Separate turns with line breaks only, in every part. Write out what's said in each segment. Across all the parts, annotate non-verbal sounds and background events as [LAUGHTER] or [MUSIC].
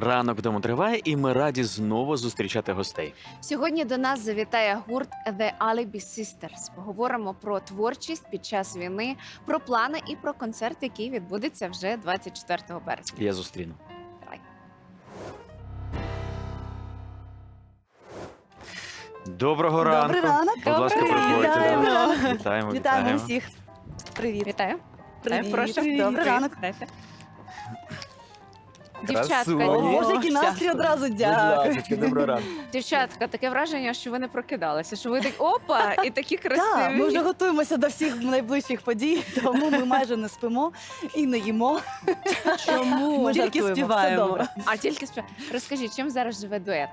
Ранок вдома триває, і ми раді знову зустрічати гостей.
Сьогодні до нас завітає гурт The Alibi Sisters. Поговоримо про творчість під час війни, про плани і про концерт, який відбудеться вже 24 березня.
Я зустріну.
Давай.
Доброго ранку.
Добрий ранок.
Будь ласка,
Добрий
ранок. Вітаємо.
Вітаємо,
Вітаємо
вітаємо.
всіх. Привіт.
Вітаю.
Привіт.
Прошу.
Добрий ранок.
Дівчатка,
Красуні.
О, Боже, який настрій одразу дякую.
доброго ранку.
дівчатка, таке враження, що ви не прокидалися, що ви так опа, і такі красиві.
Так, ми вже готуємося до всіх найближчих подій, тому ми майже не спимо і не їмо.
Чому?
Ми
Тільки
жартуємо, все
співаємо.
добре.
А тільки спя... розкажіть, чим зараз живе дует?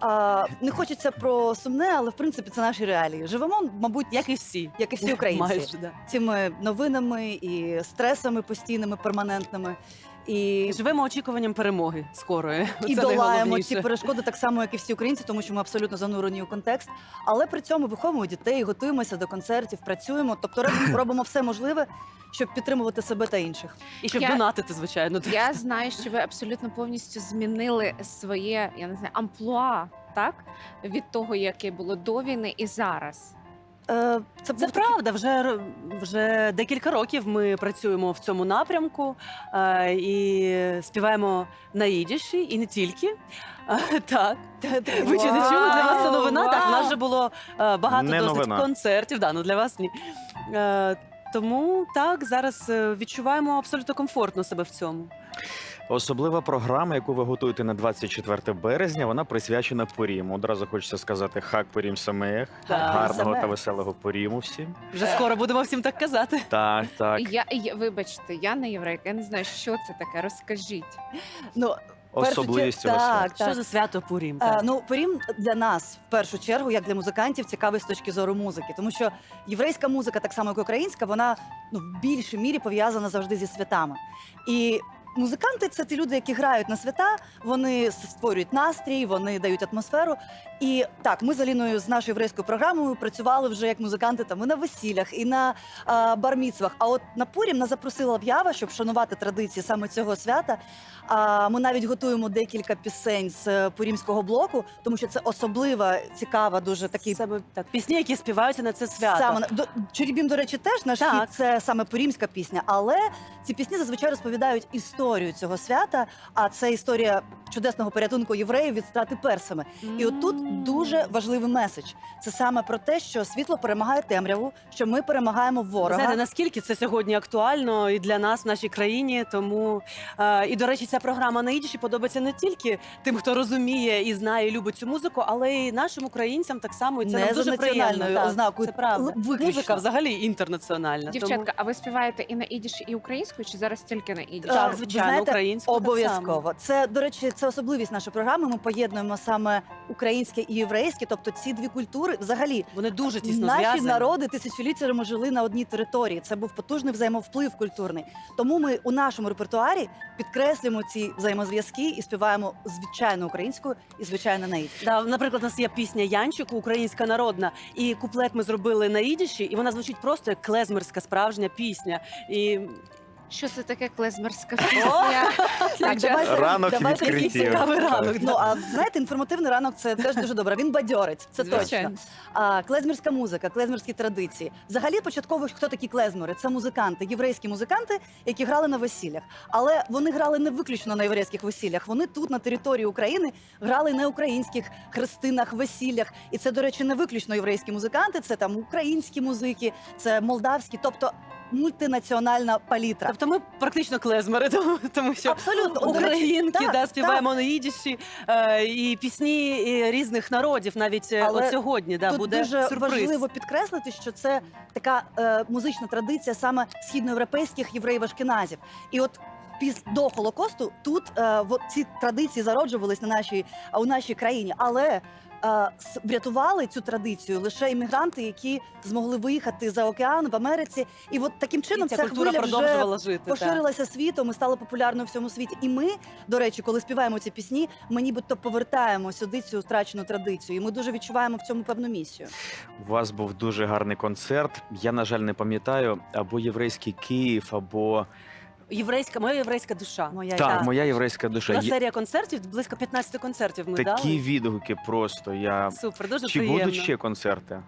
А, не хочеться про сумне, але в принципі це наші реалії. Живемо, мабуть,
Як і всі.
як і всі українці.
Майже, да.
Цими новинами і стресами постійними, перманентними. І
Живемо очікуванням перемоги скорої. [LAUGHS]
і
Це
долаємо
найголовніше.
ці перешкоди так само, як і всі українці, тому що ми абсолютно занурені у контекст. Але при цьому виховуємо дітей, готуємося до концертів, працюємо. Тобто робимо, [CLEARS THROAT] робимо все можливе, щоб підтримувати себе та інших.
І щоб
Я-
донатити, звичайно.
Я знаю, що ви абсолютно повністю змінили своє, я не знаю, амплуа, так? Від того, яке було до війни і зараз.
Е, це
Це
був такий-
правда. Вже вже декілька років ми працюємо в цьому напрямку е, і співаємо на їдіші, і не тільки. Е, Так, ви чи не чули? Для вас це новина? Так, у нас вже було е, багато
Не
досить
новина.
концертів. Да, ну для вас ні. Е, Тому так зараз е, відчуваємо абсолютно комфортно себе в цьому.
Особлива програма, яку ви готуєте на 24 березня, вона присвячена Поріму. Одразу хочеться сказати хак Порім Самех.
Так,
Гарного
Самех.
та веселого Поріму всім.
Вже скоро будемо всім так казати.
Так, так.
Я, я вибачте, я не єврейка, я не знаю, що це таке. Розкажіть.
ну,
Особливість
чер-
цього свята.
так,
Що
так.
за свято Пурім?
Е, ну, Порім для нас в першу чергу, як для музикантів, цікавий з точки зору музики, тому що єврейська музика, так само як українська, вона ну, в більшій мірі пов'язана завжди зі святами. І музиканти це ті люди, які грають на свята, вони створюють настрій, вони дають атмосферу. І так, ми з Аліною з нашою єврейською програмою працювали вже як музиканти там і на весіллях, і на а, барміцвах. А от на Пурім нас запросила В'ява, щоб шанувати традиції саме цього свята. А ми навіть готуємо декілька пісень з е, порімського блоку, тому що це особлива, цікава, дуже такий
Саме так. Пісні, які співаються на це свято.
Саме до Чорібім, до речі, теж наш хіт це саме порімська пісня. Але ці пісні зазвичай розповідають історію цього свята. А це історія чудесного порятунку євреїв від страти персами. І от тут дуже важливий меседж. Це саме про те, що світло перемагає темряву, що ми перемагаємо ворога.
Знаєте, наскільки це сьогодні актуально і для нас в нашій країні. Тому е, і до речі, ця програма на ідіші подобається не тільки тим, хто розуміє і знає, і любить цю музику, але й нашим українцям так само. І це
Не
нам дуже
національною.
Так,
ознакою,
Це правда.
виключно.
Музика взагалі інтернаціональна.
Дівчатка, а ви співаєте і на ідіші, і українською, чи зараз тільки на ідіші?
так,
ви
звичайно,
знаєте,
само.
Обов'язково. Це, до речі, це особливість нашої програми. Ми поєднуємо саме українське і єврейське, тобто ці дві культури взагалі.
Вони дуже тісно
Наші
зв'язані.
народи тисячоліттями жили на одній території. Це був потужний взаємовплив культурний. Тому ми у нашому репертуарі підкреслюємо ці взаємозв'язки і співаємо звичайно українською і звичайно на ідиш.
Да, наприклад, у нас є пісня Янчику, українська народна, і куплет ми зробили на ідіші, і вона звучить просто як клезмерська справжня пісня. І
Що це таке клезмерська пісня? [LAUGHS]
Так, давайте,
Ранок
давайте
відкриттів.
якийсь
цікавий ранок.
Ну а знаєте, інформативний ранок це теж дуже добре. Він бадьорить, це
Звичайно.
точно. А клезмерська музика, клезмерські традиції. Взагалі, початково хто такі клезмери? Це музиканти, єврейські музиканти, які грали на весіллях. Але вони грали не виключно на єврейських весіллях. Вони тут, на території України, грали на українських хрестинах, весіллях. І це, до речі, не виключно єврейські музиканти, це там українські музики, це молдавські, тобто мультинаціональна палітра.
Тобто ми практично клезмери, [LAUGHS] тому, тому що
Абсолютно. До речі,
українки
так,
да, співаємо на їдіші е, і пісні і різних народів. Навіть е,
Але
от сьогодні да,
Тут
буде
дуже
сюрприз.
важливо підкреслити, що це така е, музична традиція саме східноєвропейських євреїв-ашкеназів. І от піс до Холокосту тут е, в- ці традиції зароджувались на нашій у нашій країні, але врятували цю традицію лише іммігранти, які змогли виїхати за океан в Америці. І от таким чином
і ця
ця
культура
хвиля вже
продовжувала жити. так.
поширилася світом і стала популярною в всьому світі. І ми, до речі, коли співаємо ці пісні, ми нібито повертаємо сюди цю втрачену традицію. І ми дуже відчуваємо в цьому певну місію.
У вас був дуже гарний концерт. Я, на жаль, не пам'ятаю або єврейський Київ, або
єврейська, моя єврейська душа.
Моя
Так, моя єврейська душа.
Була серія концертів, близько 15 концертів ми
такі
дали.
відгуки просто. Я
Супер, дуже
чи
приємно.
будуть ще концерти?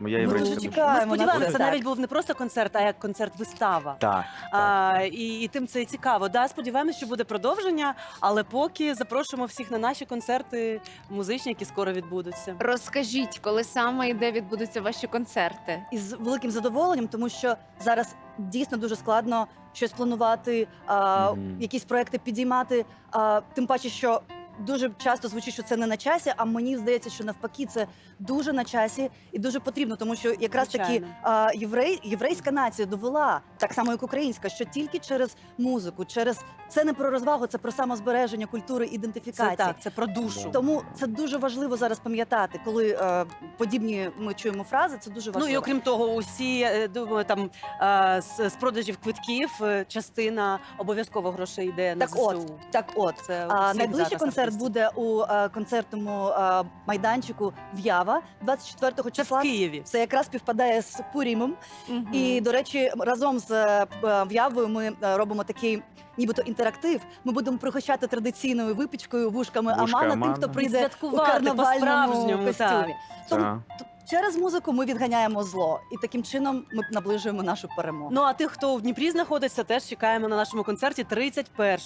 Моя
Ми
єврейська
дуже
душа.
чекаємо.
Ми
на
сподіваємося,
це.
навіть був не просто концерт, а як концерт-вистава.
Так.
А, і, і тим це і цікаво. Да, сподіваємося, що буде продовження, але поки запрошуємо всіх на наші концерти музичні, які скоро відбудуться.
Розкажіть, коли саме і де відбудуться ваші концерти?
із великим задоволенням, тому що зараз дійсно дуже складно щось планувати, а,
Мгм.
якісь проекти підіймати. А, тим паче, що дуже часто звучить, що це не на часі. А мені здається, що навпаки, це дуже на часі і дуже потрібно, тому що якраз таки а, єврей, єврейська нація довела так само, як українська, що тільки через музику, через це не про розвагу, це про самозбереження культури,
Це
ідентифікації.
так, це про душу.
Тому це дуже важливо зараз пам'ятати, коли е, подібні ми чуємо фрази. Це дуже важливо.
Ну і окрім того, усі е, думаю, там е, з, з продажів квитків частина обов'язково грошей йде на
Так
ЗСУ.
от, так от.
Це
А, найближчий
зараз
концерт буде у е, концертному е, майданчику В'ява 24
це в
числа.
Києві.
Це якраз співпадає з Пурімом. І, до речі, разом з е, е, В'явою ми е, робимо такий. Нібито інтерактив. Ми будемо пригощати традиційною випічкою вушками
Вушка
Амана, тим,
Амана.
хто прийде у
Відсвяткувати
карнавальному
по-справжньому,
костюмі.
так.
Тому
Так.
Через музику ми відганяємо зло, і таким чином ми наближуємо нашу перемогу.
Ну а тих, хто в Дніпрі знаходиться, теж чекаємо на нашому концерті 31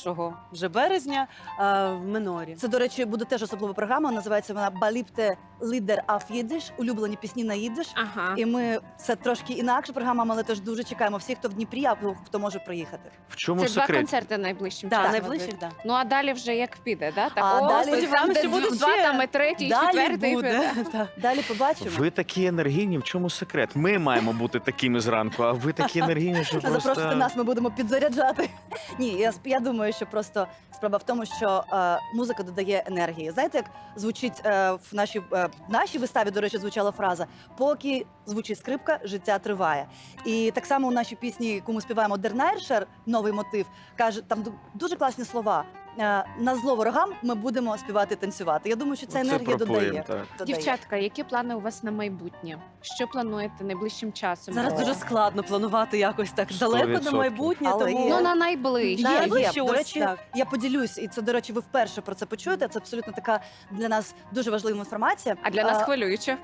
вже березня е, в Минорі.
Це, до речі, буде теж особлива програма. Називається вона Баліпте Лідер Аф Їдиш, улюблені пісні на їдиш.
Ага.
І ми це трошки інакша програма, але теж дуже чекаємо всіх, хто в Дніпрі, а хто може приїхати.
В чому
Це два
секрет?
концерти найближчим
Так,
часом.
найближчих, так.
Ну а далі вже як піде, да? Так,
А
о,
далі-
там, де
буде
два,
ще.
там і третій, і
Далі
четвертий.
буде.
піде.
Далі побачимо.
Ви такі енергійні. В чому секрет? Ми маємо бути такими зранку, а ви такі енергійні, що просто...
Запрошуйте нас, ми будемо підзаряджати. [LAUGHS] Ні, я, сп- я думаю, що просто справа в тому, що е, музика додає енергії. Знаєте, як звучить е, в нашій е, в нашій виставі, до речі, звучала фраза Поки звучить скрипка, життя триває. І так само у нашій пісні, яку ми співаємо Дернайршер, новий мотив, каже там ду- дуже класні слова. Е, на зло ворогам ми будемо співати танцювати. Я думаю, що ця енергія додає. додає.
Дівчатка, які плани у вас на майбутнє? Що плануєте найближчим часом?
Зараз
О.
дуже складно планувати якось так далеко до.
Але
тому
є.
Ну на найближче.
Є,
найближче
є. До речі,
так.
я поділюсь, і це, до речі, ви вперше про це почуєте. Це абсолютно така для нас дуже важлива інформація.
А для нас
А,
хвилююче.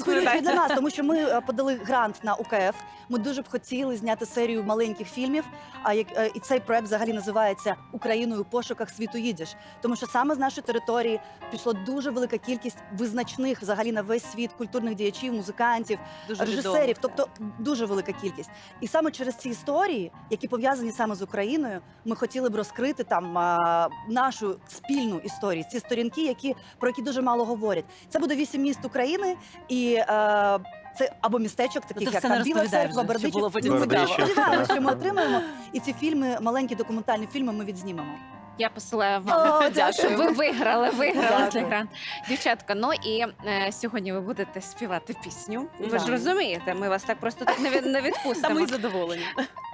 Хвилююче для нас, тому що ми е, подали грант на УКФ. Ми дуже б хотіли зняти серію маленьких фільмів. А як е, і цей проект взагалі називається Україною у пошуках світу їдеш. Тому що саме з нашої території пішло дуже велика кількість визначних взагалі на весь світ культурних діячів, музикантів,
дуже
режисерів,
відомо.
тобто дуже велика кількість. І саме через ці історії, які пов'язані саме з Україною, ми хотіли б розкрити там а, нашу спільну історію, ці сторінки, які про які дуже мало говорять. Це буде вісім міст України і. е, це або містечок, таких
ти
як там Біла церква, Бердичів.
було потім
Ну. Сподіваємося, [LAUGHS] що ми отримаємо. І ці фільми, маленькі документальні фільми, ми відзнімемо.
Я посилаю
О,
вам.
дякую.
Ви виграли, виграли
Дякую.
цей грант. Дівчатка, ну і е, сьогодні ви будете співати пісню. Ви ж розумієте, ми вас так просто так не, від- не
Та
відпустимо.
ми задоволені.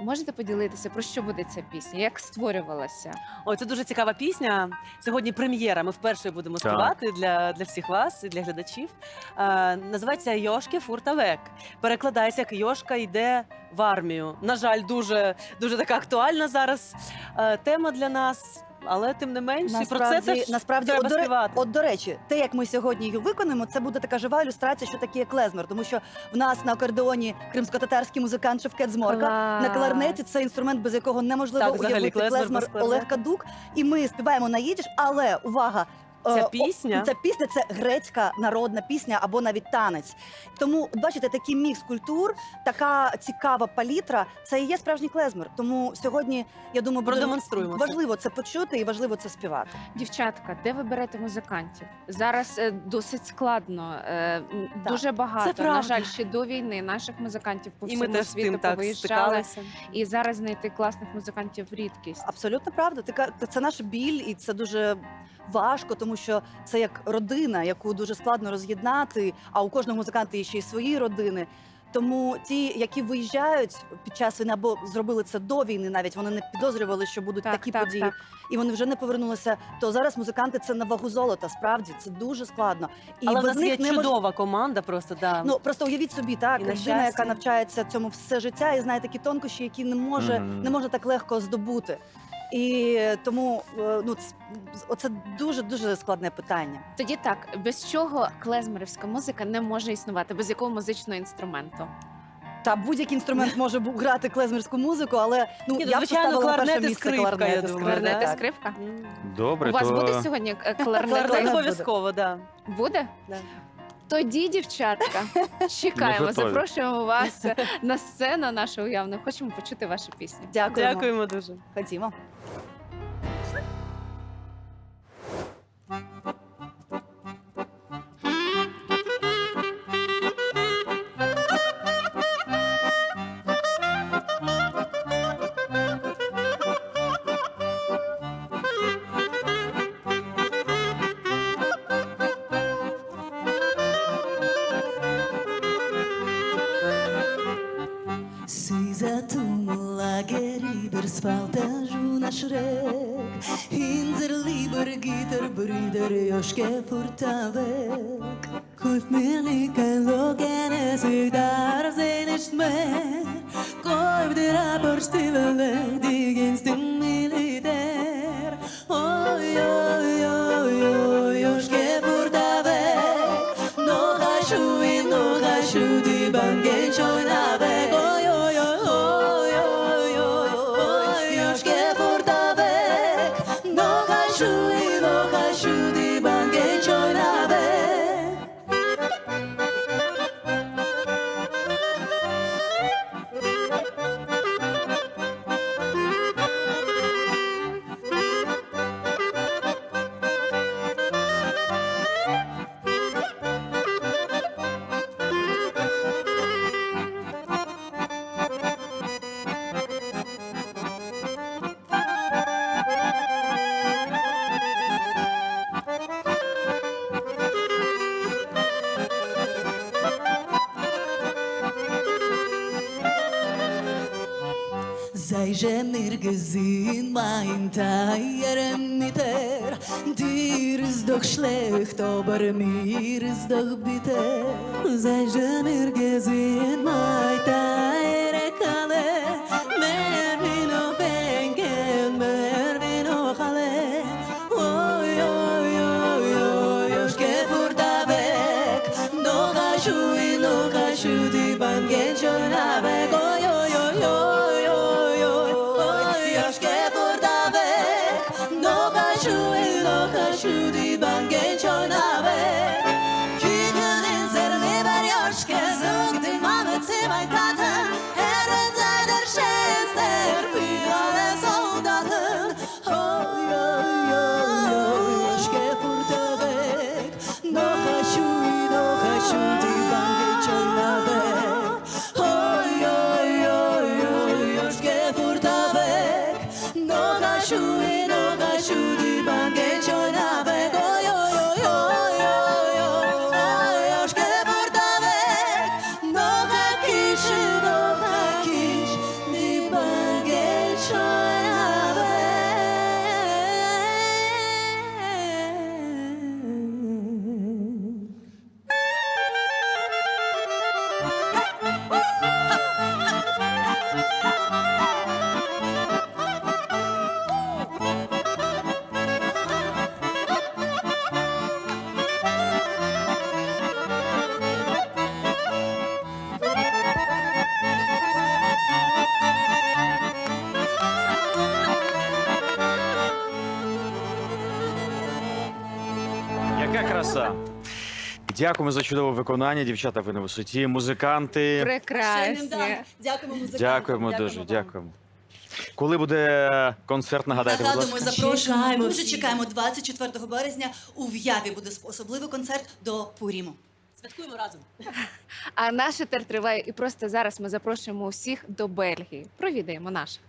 Можете поділитися, про що буде ця пісня? Як створювалася?
Ой, це дуже цікава пісня. Сьогодні прем'єра. Ми вперше будемо
Так.
співати для, для всіх вас і для глядачів. Е, називається Йошки Фуртавек. Перекладається як Йошка йде в армію. На жаль, дуже, дуже така актуальна зараз е, тема для нас. Але тим не менш, і про це теж
насправді
треба
от, до,
співати.
от до речі, те, як ми сьогодні її виконуємо, це буде така жива ілюстрація, що таке клезмер. Тому що в нас на акордеоні кримсько-татарський музикант Шевкет Зморка. На кларнеті це інструмент, без якого неможливо
Так,
уявити
клезмер
клезмер. Олег Кадук. І ми співаємо на їдіш, але увага!
Ця
е, о-
пісня?
Ця пісня це грецька народна пісня або навіть танець. Тому бачите, такий мікс культур, така цікава палітра. Це і є справжній клезмер. Тому сьогодні я думаю, буде
Продемонструємо це.
важливо це почути і важливо це співати.
Дівчатка, де ви берете музикантів? Зараз е, досить складно, е,
Так,
дуже багато.
це правда.
На жаль, ще до війни наших музикантів по
І
всьому
теж з
світу
тим так
повиїжджали.
стикалися.
І зараз знайти класних музикантів рідкість.
Абсолютно правда. Це наш біль, і це дуже важко, тому що це як родина, яку дуже складно роз'єднати. А у кожного музиканта є ще й свої родини. Тому ті, які виїжджають під час війни або зробили це до війни, навіть вони не підозрювали, що будуть
Так,
такі
так,
події,
так.
і вони вже не повернулися. То зараз музиканти це на вагу золота. Справді це дуже складно. І
Але в
без
нас є
них не мож-
чудова команда, просто да.
Ну просто уявіть собі, так людина, яка навчається цьому все життя і знає такі тонкощі, які не може
Мгм.
не можна так легко здобути. І тому е, ну ц- оце дуже дуже складне питання.
Тоді так, без чого клезмерівська музика не може існувати, без якого музичного інструменту?
Та будь-який інструмент може бу- грати клезмерську музику, але ну
Ні, ну,
я б
звичайно,
поставила на перше
кларнет і
місце
скрипка,
кларнет
я
і
думаю,
скрипка,
Кларнет і
так.
скрипка?
Добре,
У вас
то...
буде сьогодні е, кларнет?
Кларнет
Кларнет
буде.
обов'язково, да.
Буде?
Да.
Тоді, дівчатка, [LAUGHS] чекаємо, запрошуємо вас на сцену нашу уявну. Хочемо почути вашу пісню.
Дякуємо.
Дякуємо дуже.
Ходімо.
затонула герибер сфалтажу наш рек Хинзер либер гитер бридер ёшке фуртавек Куйф мили кайлогене сидар зенешт ме Койф дира борштивелек дигенстин милидер Ой, ой, ой, ой, ёшке фуртавек Нога шуи, нога шуди банген чойна Zajrzemir gesehen mein Teierem mit er Dir ist doch schlecht, aber mir ist doch bitter Zajrzemir gesehen mein Teierem kale Mer
tragedy. Дякуємо за чудове виконання, дівчата. Ви на висоті. Музиканти.
Прекрасні.
Дякуємо музикантам.
Дякуємо дуже.
вам.
Дякуємо. Коли буде концерт, нагадайте, будь
Нагадуємо,
ласка.
запрошуємо.
Чекаємо
Дуже
всіх.
чекаємо 24 березня. У В'яві буде особливий концерт до Пуріму.
Святкуємо разом.
А наш етер триває, і просто зараз ми запрошуємо усіх до Бельгії. Провідаємо наших.